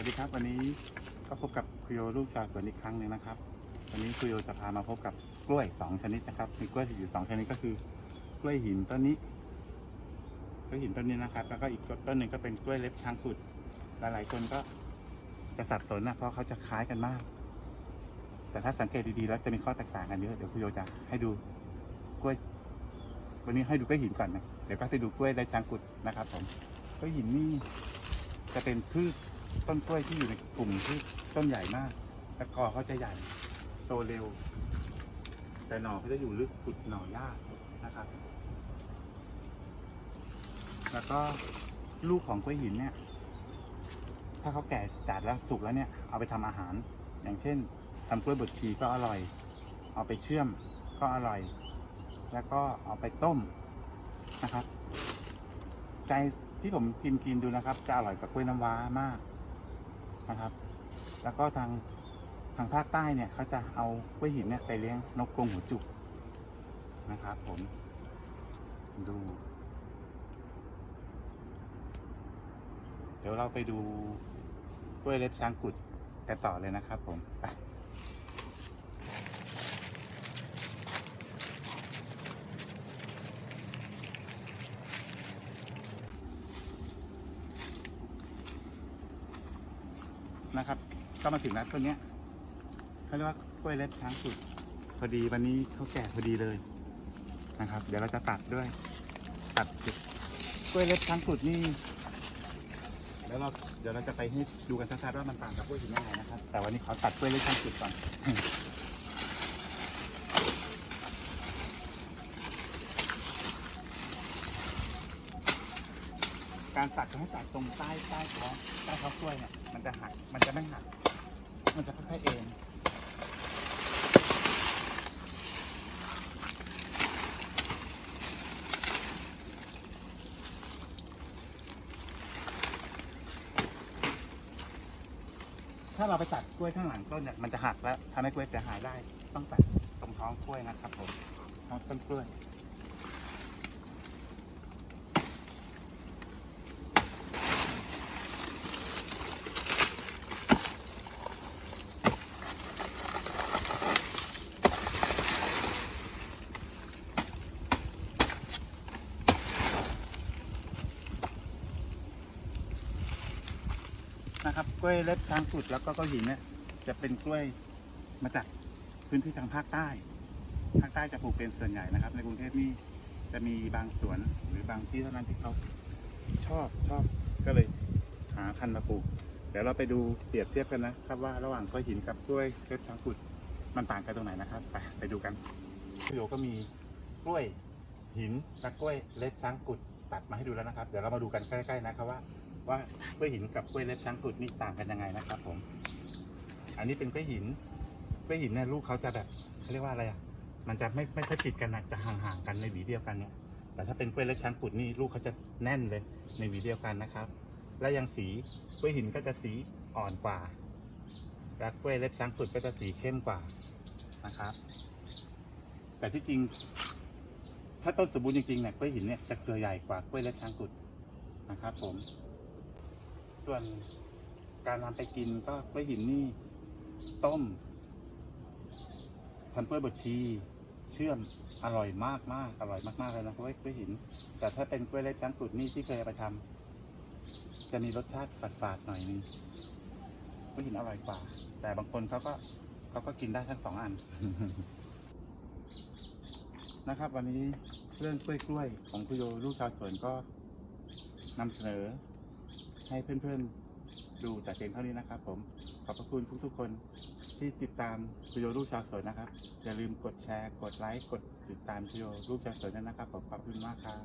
วัสดีครับวันนี้ก็พบกับคุโยลูกชาวสวนอีกครั้งหนึ่งนะครับ วันนี้คุโยจะพามาพบกับกล้วยสองชนิดนะครับมีกล้วยอยู่สองชนิดก็คือกล้วยหินต้นนี้กล้วยหินต้นนี้นะครับ แล้วก็อีกต้นหนึ่งก็เป็นกล้วยเล็บช้างกุด หลายๆคนก็จะสับสนนะเพราะเขาจะคล้ายกันมาก แต่ถ้าสังเกตดีๆแล้วจะมีข้อแตกต่างกันเยอะเดี๋ยวคุโยจะให้ดูกล้วย วันนี้ให้ดูกล้วยหินก่อนนะเดี๋ยวก็ไปดูกล้วยเล็บช้างกุดนะครับผมกล้วยหินนี่จะเป็นพืช ต้นกล้วยที่อยู่ในกลุ่มที่ต้นใหญ่มากแต่กอเขาจะใหญ่โตเร็ว แต่หน่อเขาจะอยู่ลึกขุดหน่อยากนะครับ แล้วก็ลูกของกล้วยหินเนี่ย ถ้าเขาแก่จัดแล้วสุกแล้วเนี่ย เอาไปทำอาหาร อย่างเช่นทำกล้วยบดชีก็อร่อย เอาไปเชื่อมก็อร่อย แล้วก็เอาไปต้มนะครับ ใจที่ผมกินกินดูนะครับ จะอร่อยกว่ากล้วยน้ำว้ามาก นะครับ แล้วก็ทางทางภาคใต้เนี่ยเขาจะเอากล้วยหินเนี่ยไปเลี้ยงนกกรงหัวจุกนะครับผม ดู เดี๋ยวเราไปดูกล้วยเล็บช้างกุดกันต่อเลยนะครับผมไป นะครับ ก็มาถึงแล้วต้นเนี้ยเขาเรียกว่ากล้วยเล็บช้างสุด พอดีวันนี้เขาแก่พอดีเลยนะครับ เดี๋ยวเราจะตัดด้วย ตัดกล้วยเล็บช้างสุดนี่แล้วเราเดี๋ยวเราจะไปให้ดูกันชัดๆว่ามันต่างกับกล้วยหินยังไงนะครับ แต่วันนี้ขอตัดกล้วยเล็บช้างสุดก่อน การตัดจะให้ตัดตรงใต้ใต้ท้องใต้ท้องกล้วยเนี่ยมันจะหักมันจะไม่หัก มันจะค่อยๆเองถ้าเราไปตัดกล้วยข้างหลังต้นเนี่ยมันจะหักแล้วทำให้กล้วยเสียหายได้ ต้องตัดตรงท้องกล้วยนะครับผมท้องต้นกล้วย นะครับกล้วยเล็บช้างกุดแล้วก็ก้อนหินเนี่ยจะเป็นกล้วยมาจากพื้นที่ทางภาคใต้ภาคใต้จะปลูกเป็นส่วนใหญ่นะครับ ในกรุงเทพนี่จะมีบางสวนหรือบางที่เท่านั้นที่เขาชอบชอบก็เลยหาพันธุ์มาปลูก เดี๋ยวเราไปดูเปรียบเทียบกันนะครับ ว่าระหว่างกล้วยหินกับกล้วยเล็บช้างกุดมันต่างกันตรงไหนนะครับ ไปไปดูกันพี่โยก็มีกล้วยหินและกล้วยเล็บช้างกุดตัดมาให้ดูแล้วนะครับ เดี๋ยวเรามาดูกันใกล้ๆนะครับว่า ว่ากล้วยหินกับกล้วยเล็บช้างกุดนี่ต่างกันยังไงนะครับ ผม อันนี้เป็นกล้วยหินกล้วยหินเนี่ยลูกเขาจะแบบเขาเรียกว่าอะไรอะ มันจะไม่ไม่ค่อยติดกันนะจะห่างๆกันในหวีเดียวกันเนี่ย แต่ถ้าเป็นกล้วยเล็บช้างกุดนี่ลูกเขาจะแน่นเลยในหวีเดียวกันนะครับ และยังสีกล้วยหินก็จะสีอ่อนกว่าและกล้วยเล็บช้างกุดก็จะสีเข้มกว่านะครับ แต่ที่จริงถ้าต้นสมบูรณ์จริงๆเนี่ยกล้วยหินเนี่ยจะเครือใหญ่กว่ากล้วยเล็บช้างกุดนะครับผม ส่วนการนำไปกินก็กล้วยหินนี่ต้มทำกล้วยบดชี เชื่อมอร่อยมากมากอร่อยมากๆเลยนะกล้วยกล้วยหิน แต่ถ้าเป็นกล้วยเล็บช้างกุดนี่ที่เคยเอาไปทำจะมีรสชาติฝาดๆหน่อยนึงกล้วยหินอร่อยกว่า แต่บางคนเขาก็เขาก็กินได้ทั้งสองอันนะครับ วันนี้เรื่องกล้วยกล้วยๆของคุโยลูกชาวสวนก็นำเสนอ ให้เพื่อนๆดูแต่เพียงเท่านี้นะครับ ผมขอบพระคุณทุกๆ คนที่ติดตามคุโยลูกชาวสวนนะครับ อย่าลืมกดแชร์ กดไลค์กดติดตามคุโยลูกชาวสวนด้วยนะครับขอบคุณมากครับ